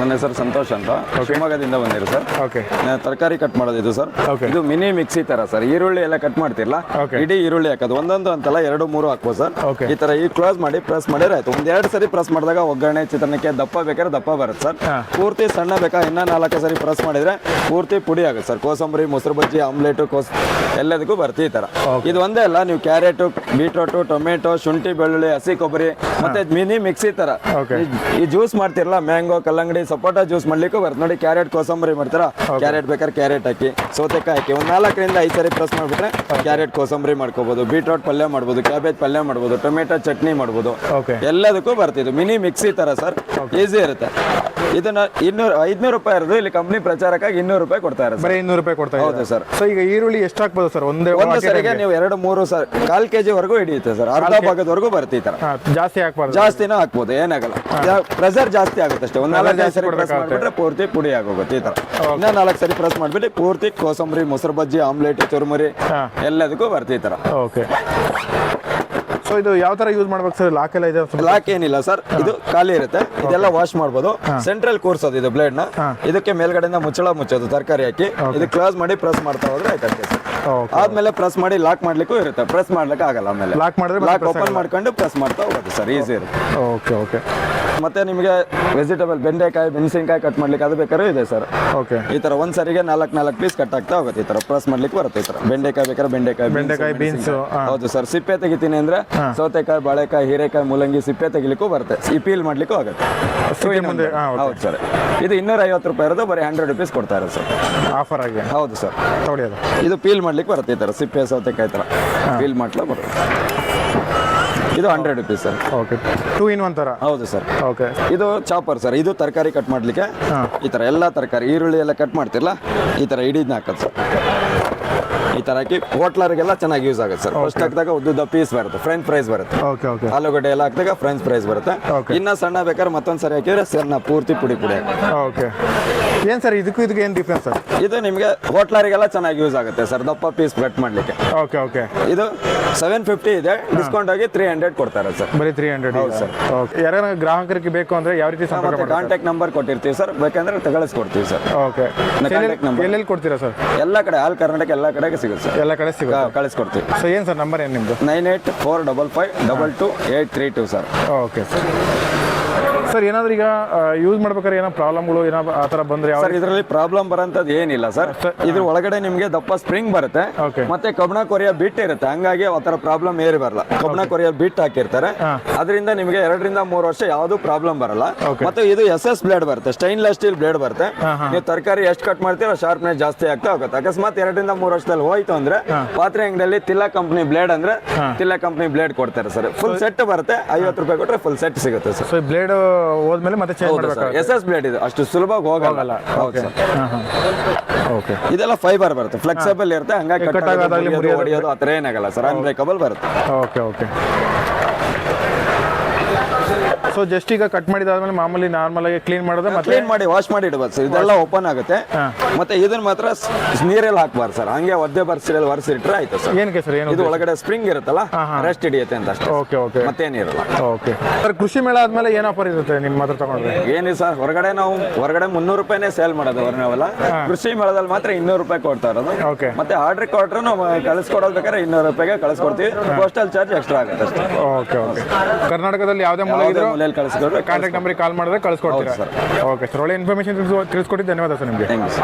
ನನ್ನ ಹೆಸರು ಸಂತೋಷ್ ಅಂತ. ಶಿವಮೊಗ್ಗದಿಂದ ಬಂದಿರು ಸರ್ ಓಕೆ ತರಕಾರಿ ಕಟ್ ಮಾಡೋದಿದು ಸರ್ Okay. ಇದು ಮಿನಿ ಮಿಕ್ಸಿ ತರ ಸರ್ ಈರುಳ್ಳಿ ಎಲ್ಲ ಕಟ್ ಮಾಡ್ತಿರಲ್ಲ. ಇಡೀ ಈರುಳ್ಳಿ ಹಾಕೋದು. ಒಂದೊಂದು ಅಂತಲ್ಲ ಎರಡು ಮೂರು ಹಾಕ್ಬೋದು ಸರ್. ಈ ತರ ಈ ಕ್ಲೋಸ್ ಮಾಡಿ ಪ್ರೆಸ್ ಮಾಡಿದ್ರೆ ಆಯ್ತು. ಒಂದ್ ಎರಡು ಸರಿ ಪ್ರೆಸ್ ಮಾಡಿದಾಗ ಒಗ್ಗರಣೆ ಚಿತ್ರಣಕ್ಕೆ ದಪ್ಪ ಬೇಕಾದ್ರೆ ದಪ್ಪ ಬರುತ್ತೆ ಸರ್ ಪೂರ್ತಿ ಸಣ್ಣ ಬೇಕಾ ಇನ್ನ ನಾಲ್ಕು ಸರಿ ಪ್ರೆಸ್ ಮಾಡಿದ್ರೆ ಪೂರ್ತಿ ಪುಡಿ ಆಗುತ್ತೆ ಸರ್ ಕೋಸಂಬರಿ ಮೊಸರು ಬಜ್ಜಿ ಆಮ್ಲೆಟ್ ಕೋಸ್ ಎಲ್ಲದಕ್ಕೂ ಬರುತ್ತೆ ಈ ತರ. ಇದು ಒಂದೇ ಅಲ್ಲ ನೀವು ಕ್ಯಾರೆಟ್ ಬೀಟ್ರೋಟು ಟೊಮೆಟೊ ಶುಂಠಿ ಬೆಳ್ಳುಳ್ಳಿ ಹಸಿ ಕೊಬ್ಬರಿ ಮತ್ತೆ ಮಿನಿ ಮಿಕ್ಸಿ ತರ. ಈ ಜ್ಯೂಸ್ ಮಾಡ್ತಿರಲ್ಲ ಮ್ಯಾಂಗೋ ಕಲ್ಲಂಗಡಿ ಸಪೋಟ ಜ್ಯೂಸ್ ಮಾಡ್ಲಿಕ್ಕೂ ಬರುತ್ತೆ ನೋಡಿ ಕ್ಯಾರೆಟ್ ಕೋಸಂಬರಿ ಮಾಡ್ತಾರ? ಕ್ಯಾರೆಟ್ ಬೇಕಾದ್ರೆ ಕ್ಯಾರೆಟ್ ಹಾಕಿ ಸೌತೆಕಾಯಿ ಹಾಕಿ. ಒಂದು ನಾಲ್ಕರಿಂದ ಐದು ಸರಿ ಪ್ರೆಸ್ ಮಾಡಿಬಿಟ್ರೆ ಕ್ಯಾರೆಟ್ ಕೋಸಂಬರಿ ಮಾಡ್ಕೋಬಹುದು ಬೀಟ್ರೋಟ್ ಪಲ್ಯ ಮಾಡ್ಬೋದು ಕ್ಯಾಬೇಜ್ ಪಲ್ಯ ಮಾಡ್ಬೋದು ಟೊಮೆಟೊ ಚಟ್ನಿ ಮಾಡ್ಬೋದು. ಎಲ್ಲದಕ್ಕೂ ಬರ್ತಿದ್ದು ಮಿನಿ ಮಿಕ್ಸಿ ತರ ಸರ್. ಈಸಿ ಇರುತ್ತೆ. ಇದನ್ನ ಇನ್ನೂರು ಐದ್ನೂರು ರೂಪಾಯಿ ಇರೋದು ಇಲ್ಲಿ ಕಂಪ್ನಿ ಪ್ರಚಾರಕ್ಕಾಗಿ ಇನ್ನೂರು ರೂಪಾಯಿ ಕೊಡ್ತಾ ಇರೋದು ಬರೀ ಇನ್ನೂರು ರೂಪಾಯಿ ಕೊಡ್ತಾ ಹೌದು ಸರ್. ಸೊ ಈಗ ಈರುಳ್ಳಿ ಎಷ್ಟು ಹಾಕ್ಬೋದು ಸರ್? ಒಂದೇ ಒಂದು ಸರಿಗೆ ನೀವು ಎರಡು ಮೂರು ಸರ್ ಕಾಲ್ ಕೆಜಿ ವರೆಗೂ ಹಿಡಿಯುತ್ತೆ ಸರ್. ಅರ್ಧ ಭಾಗದವರೆಗೂ ಬರುತ್ತೆ ಈ ಜಾಸ್ತಿ ಹಾಕ್ಬಾರ್ದು. ಜಾಸ್ತಿನೂ ಹಾಕ್ಬೋದು ಏನಾಗಲ್ಲ. ಪ್ರೆಸರ್ ಜಾಸ್ತಿ ಆಗುತ್ತೆ ಅಷ್ಟೇ. ಒಂದ್ ನಾಲ್ಕು ಜಾಸ್ತಿ ಸರಿ ಪ್ರೆಸ್ ಮಾಡಿಬಿಟ್ರೆ ಪೂರ್ತಿ ಪುಡಿ ಆಗೋಗುತ್ತೆ ಈ ತರ. ಇನ್ನ ನಾಲ್ಕು ಸರಿ ಪ್ರೆಸ್ ಮಾಡ್ಬಿಟ್ಟು ಪೂರ್ತಿ ಕೋಸಂಬರಿ ಮೊಸರು ಬಜ್ಜಿ ಆಮ್ಲೆಟ್ ಚುರುಮುರಿ. ಎಲ್ಲದಕ್ಕೂ ಬರುತ್ತೆ ಈ ತರ. ಓಕೆ ಸೊ ಇದು ಯಾವ ತರ ಯೂಸ್ ಮಾಡ್ಬೇಕು ಸರ್ ಲಾಕ್ ಎಲ್ಲ ಇದೆ ಲಾಕ್ ಏನಿಲ್ಲ ಸರ್ ಇದು ಖಾಲಿ ಇರುತ್ತೆ. ಇದೆಲ್ಲ ವಾಶ್ ಮಾಡ್ಬೋದು. ಸೆಂಟ್ರಲ್ ಕೂರ್ಸೋದು ಇದು ಬ್ಲೇಡ್ನ. ಇದಕ್ಕೆ ಮೇಲ್ಗಡೆಯಿಂದ ಮುಚ್ಚಳ ಮುಚ್ಚೋದು ತರಕಾರಿ ಹಾಕಿ. ಇದು ಕ್ಲೋಸ್ ಮಾಡಿ ಪ್ರೆಸ್ ಮಾಡ್ತಾ ಹೋದ್ರೆ ಆಯ್ತಂತೆ ಸರ್ ಆದ್ಮೇಲೆ ಪ್ರೆಸ್ ಮಾಡಿ ಲಾಕ್ ಮಾಡ್ಲಿಕ್ಕೂ ಇರುತ್ತೆ. ಪ್ರೆಸ್ ಮಾಡ್ಲಿಕ್ಕೆ ಆಗಲ್ಲ ಆಮೇಲೆ. ಲಾಕ್ ಮಾಡಿದ್ರೆ ಲಾಕ್ ಓಪನ್ ಮಾಡ್ಕೊಂಡು ಪ್ರೆಸ್ ಮಾಡ್ತಾ ಹೋಗೋದು ಸರ್ ಈಸಿ ಇರುತ್ತೆ. ಓಕೆ ಓಕೆ ಮತ್ತೆ ನಿಮಗೆ ವೆಜಿಟೇಬಲ್ ಬೆಂಡೆಕಾಯಿ ಮೆಣಸಿನಕಾಯಿ ಕಟ್ ಮಾಡ್ಲಿಕ್ಕೆ ಅದು ಬೇಕಾದ್ರೂ ಇದೆ ಸರ್ ಓಕೆ ಈ ತರ ಒಂದ್ ಸರಿಗೆ ನಾಲ್ಕು ನಾಲ್ಕು ಪೀಸ್ ಕಟ್ ಆಗ್ತಾ ಹೋಗುತ್ತೆ ಈ ತರ. ಪ್ರೆಸ್ ಮಾಡ್ಲಿಕ್ಕೆ ಬರುತ್ತೆ ಈ ತರ. ಬೆಂಡೆಕಾಯಿ ಬೇಕಾದ್ರೆ ಬೆಂಡೆಕಾಯಿ ಬೆಂಡೆಕಾಯಿ, ಬೀನ್ಸ್ ಹೌದು ಸರ್ ಸಿಪ್ಪೆ ತೆಗಿತೀನಿ ಅಂದ್ರೆ ಸೌತೆಕಾಯಿ ಬಾಳೆಕಾಯಿ ಹೀರೆಕಾಯಿ ಮೂಲಂಗಿ ಸಿಪ್ಪೆ ತೆಗಿಲಿಕ್ಕೂ ಬರುತ್ತೆ. ಈ ಪೀಲ್ ಮಾಡ್ಲಿಕ್ಕೂ ಆಗುತ್ತೆ. ಹೌದು ಸರ್ ಇದು ಇನ್ನೂರ ಐವತ್ತು ರೂಪಾಯಿ ಇರೋದು ಬರೀ ಹಂಡ್ರೆಡ್ ರುಪೀಸ್ ಕೊಡ್ತಾ ಇರೋದು ಸರ್ ಆಫರ್ ಆಗಿ. ಹೌದು ಸರ್ ಇದು ಪೀಲ್ ಮಾಡ್ಲಿಕ್ಕೆ ಬರುತ್ತೆ ಈ ತರ ಸಿಪ್ಪೆ ಸೌತೆಕಾಯಿ ತರ. ಪೀಲ್ ಮಾಡ್ಲಿಕ್ಕೆ ಬರುತ್ತೆ. ಇದು hundred rupees sir okay two in one ತರ? ಹೌದು ಸರ್ ಓಕೆ ಇದು ಚಾಪರ್ ಸರ್ ಇದು ತರಕಾರಿ ಕಟ್ ಮಾಡಲಿಕ್ಕೆ. ಈ ತರ ಎಲ್ಲ ತರಕಾರಿ ಈರುಳ್ಳಿ ಎಲ್ಲ ಕಟ್ ಮಾಡ್ತಿರಲ್ಲ ಈ ತರ ಇಡೀದ್ನ ಹಾಕೋದು ಸರ್ ಈ ತರ ಹಾಕಿ ಹೋಟ್ಲರ್ಗೆಲ್ಲ ಚೆನ್ನಾಗಿ ಯೂಸ್ ಆಗುತ್ತೆ ಸರ್ ಫಸ್ಟ್ ಹಾಕಿದಾಗ ಉದ್ದುದ ಪೀಸ್ ಬರುತ್ತೆ ಫ್ರೆಂಚ್ ಫ್ರೈಸ್ ಬರುತ್ತೆ. ಓಕೆ ಓಕೆ ಆಲೂಗಡ್ಡೆ ಎಲ್ಲ ಹಾಕಿದಾಗ ಫ್ರೆಂಚ್ ಫ್ರೈಸ್ ಬರುತ್ತೆ. ಇನ್ನ ಸಣ್ಣ ಬೇಕಾದ್ರೆ ಮತ್ತೊಂದು ಸರಿ ಹಾಕಿದ್ರೆ ಸಣ್ಣ ಪೂರ್ತಿ ಪುಡಿ ಪುಡಿ ಓಕೆ ಏನು ಸರ್ ಇದಕ್ಕೂ ಇದಕ್ಕೆ ಏನು ಡಿಫ್ರೆನ್ಸ್ ಸರ್ ಇದು ನಿಮಗೆ ಹೋಟ್ಲರಿಗೆಲ್ಲ ಚೆನ್ನಾಗಿ ಯೂಸ್ ಆಗುತ್ತೆ ಸರ್ ದಪ್ಪ ಪೀಸ್ ಕಟ್ ಮಾಡಲಿಕ್ಕೆ. ಓಕೆ ಓಕೆ ಇದು ಸೆವೆನ್ ಫಿಫ್ಟಿ ಇದೆ ಡಿಸ್ಕೌಂಟ್ ಆಗಿ ತ್ರೀ ಹಂಡ್ರೆಡ್ ಕೊಡ್ತಾರೆ ಸರ್. ಬರೀ ತ್ರೀ ಹಂಡ್ರೆಡ್ ಹೌದು ಸರ್. ಓಕೆ ಯಾರ್ಯಾರ ಗ್ರಾಹಕರಿಗೆ ಬೇಕು ಅಂದ್ರೆ ಯಾವ ರೀತಿ ಸಂಪರ್ಕ ಕಾಂಟ್ಯಾಕ್ಟ್ ನಂಬರ್ ಕೊಟ್ಟಿರ್ತೀವಿ ಸರ್. ಬೇಕಂದ್ರೆ ತಗೊಳಿಸ್ಕೊಡ್ತೀವಿ ಸರ್. ಓಕೆ ಕಾಂಟ್ಯಾಕ್ಟ್ ನಂಬರ್ ಎಲ್ಲೆಲ್ಲಿ ಕೊಡ್ತೀರಾ ಸರ್? ಎಲ್ಲ ಕಡೆ ಆಲ್ ಕರ್ನಾಟಕ ಎಲ್ಲ ಕಡೆಗೆ ಸಿಗುತ್ತೆ ಸರ್. ಎಲ್ಲ ಕಡೆ ಸಿಗುತ್ತೆ. ಕಳಿಸ್ಕೊಡ್ತೀವಿ. ಸೊ ಏನು ಸರ್ ನಂಬರ್ ಏನು ನಿಮ್ಮದು nine eight four double five double two eight three two sir. Okay sir ಏನಾದರೂ ಈಗ ಯೂಸ್ ಮಾಡ್ಬೇಕಾದ್ರೆ ಏನೋ ಪ್ರಾಬ್ಲಮ್ಗಳು ಏನೋ ಆ ಥರ ಬಂದರೆ ಸರ್ ಇದರಲ್ಲಿ ಪ್ರಾಬ್ಲಮ್ ಬರೋಂಥದ್ದು ಏನಿಲ್ಲ ಸರ್. ಇದ್ರ ಒಳಗಡೆ ನಿಮಗೆ ದಪ್ಪ ಸ್ಪ್ರಿಂಗ್ ಬರುತ್ತೆ. ಮತ್ತೆ ಕಬ್ಬಣ ಕೊರಿಯ ಬಿಟ್ ಇರುತ್ತೆ. ಹಂಗಾಗಿ ಆ ಥರ ಪ್ರಾಬ್ಲಮ್ ಏರಿ ಬರಲ್ಲ. ಕಬ್ಬಣ ಕೊರಿಯ ಬಿಟ್ ಹಾಕಿರ್ತಾರೆ. ಅದರಿಂದ ನಿಮಗೆ ಎರಡರಿಂದ ಮೂರು ವರ್ಷ ಯಾವುದು ಪ್ರಾಬ್ಲಮ್ ಬರಲ್ಲ. ಮತ್ತೆ ಇದು ಎಸ್ ಎಸ್ ಬ್ಲೇಡ್ ಬರುತ್ತೆ. ಸ್ಟೈನ್ಲೆಸ್ ಸ್ಟೀಲ್ ಬ್ಲೇಡ್ ಬರುತ್ತೆ. ನೀವು ತರಕಾರಿ ಎಷ್ಟು ಕಟ್ ಮಾಡ್ತೀರೋ ಶಾರ್ಪ್ನೆಸ್ ಜಾಸ್ತಿ ಆಗ್ತಾ ಹೋಗುತ್ತೆ. ಅಕಸ್ಮಾತ್ ಎರಡರಿಂದ ಮೂರು ವರ್ಷದಲ್ಲಿ ಹೋಯ್ತು ಅಂದ್ರೆ ಪಾತ್ರೆ ಅಂಗಡಿಯಲ್ಲಿ ತಿಲ್ಲ ಕಂಪ್ನಿ ಬ್ಲೇಡ್ ಅಂದ್ರೆ ತಿಲ್ಲ ಕಂಪ್ನಿ ಬ್ಲೇಡ್ ಕೊಡ್ತಾರೆ ಸರ್. ಫುಲ್ ಸೆಟ್ ಬರುತ್ತೆ. ಐವತ್ತು ರೂಪಾಯಿ ಕೊಟ್ರೆ ಫುಲ್ ಸೆಟ್ ಸಿಗುತ್ತೆ ಸರ್. ಬ್ಲೇಡ್ ಹೋದ್ಮೇಲೆ ಮತ್ತೆ ಚೇಂಜ್ ಮಾಡಬೇಕು ಎಸ್ ಎಸ್ ಬ್ಲೇಡ್ ಇದು. ಅಷ್ಟು ಸುಲಭವಾಗಿ ಹೋಗಲ್ಲ. Okay sir. ಹಾಂ ಹಾಂ. ಓಕೆ ಇದೆಲ್ಲ ಫೈಬರ್ ಬರುತ್ತೆ. ಫ್ಲೆಕ್ಸಿಬಲ್ ಇರುತ್ತೆ. ಹಂಗಾಗಿ ಕಟ್ ಆಗೋದಾಗಲಿ ಆಗೋದು, ಆಗೋದಾಗ್ಲಿ ಮುರಿಯೋದು. ಆ ಥರ ಏನಾಗಲ್ಲ ಸರ್. ಅನ್ಬ್ರೇಕಬಲ್ ಬರುತ್ತೆ. ಓಕೆ ಓಕೆ ಸೊ ಜಸ್ಟ್ ಈಗ ಕಟ್ ಮಾಡಿದಾದ್ಮೇಲೆ ಮಾಮೂಲಿ ನಾರ್ಮಲ್ ಆಗಿ ಕ್ಲೀನ್ ಮಾಡೋದು ಮತ್ತೆ ಕ್ಲೀನ್ ಮಾಡಿ ವಾಶ್ ಮಾಡಿ ಇಡಬಹುದು ಸರ್. ಇದೆಲ್ಲ ಓಪನ್ ಆಗುತ್ತೆ. ಹಾ. ಮತ್ತೆ ಇದನ್ನ ಮಾತ್ರ ನೀರಲ್ಲಿ ಹಾಕ್ಬಾರ್ದು ಸರ್. ಹಂಗೆ ಒದ್ದೆ ಬರ್ಸಿರಲ್ಲಿ ಒರೆಸಿಟ್ರೆ ಆಯ್ತು ಸರ್. ಏನಕ್ಕೆ ಸರ್ ಏನು ಇದು ಒಳಗಡೆ ಸ್ಪ್ರಿಂಗ್ ಇರುತ್ತಲ್ಲ ರೆಸ್ಟ್ ಹಿಡಿಯುತ್ತೆ ಅಂತ ಅಷ್ಟೇ ಓಕೆ ಓಕೆ. ಮತ್ತೇನಿರಲ್ಲ ಓಕೆ. ಸರ್ ಕೃಷಿ ಮೇಳ ಆದ್ಮೇಲೆ ಏನು ಆಫರ್ ಇರುತ್ತೆ ನಿಮ್ಮ ಹತ್ರ ತಗೊಂಡ್ರೆ? ಏನಿಲ್ಲ ಸರ್ ಹೊರಗಡೆ ನಾವು ಹೊರಗಡೆ ಮುನ್ನೂರು ರೂಪಾಯಿನೇ ಸೇಲ್ ಮಾಡೋದು ನಾವೆಲ್ಲ. ಕೃಷಿ ಮೇಳದಲ್ಲಿ ಮಾತ್ರ ಇನ್ನೂರು ರೂಪಾಯಿ ಕೊಡ್ತಾ ಇರೋದು. ಓಕೆ. ಮತ್ತೆ ಆರ್ಡರ್ ಕೊಟ್ರೆ ನಾವು ಕಳಿಸ್ಕೊಡೋದು ಬೇಕಾದ್ರೆ ಇನ್ನೂರು ರೂಪಾಯಿಗೆ ಕಳಿಸ್ಕೊಡ್ತೀವಿ. ಪೋಸ್ಟಲ್ ಚಾರ್ಜ್ ಎಕ್ಸ್ಟ್ರಾ ಆಗುತ್ತೆ ಅಷ್ಟೇ. Okay okay. ಕರ್ನಾಟಕದಲ್ಲಿ ಯಾವುದೇ ಮೂಲ ಇದ್ರೂ ಮೂಲೆಯಲ್ಲಿ ಕಳಿಸ್ಕೊಡ್ರೆ ಕಾಂಟ್ಯಾಕ್ಟ್ ನಂಬರ್ ಕಾಲ್ ಮಾಡಿದ್ರೆ ಕಳಿಸ್ಕೊಡ್ತೀರಾ? Okay sir. ಒಳ್ಳೆ ಇನ್ಫಾರ್ಮೇಷನ್ ತಿಳಿಸ್ಕೊಟ್ಟಿದ್ದು ಧನ್ಯವಾದ ಸರ್ ನಿಮಗೆ. Thank you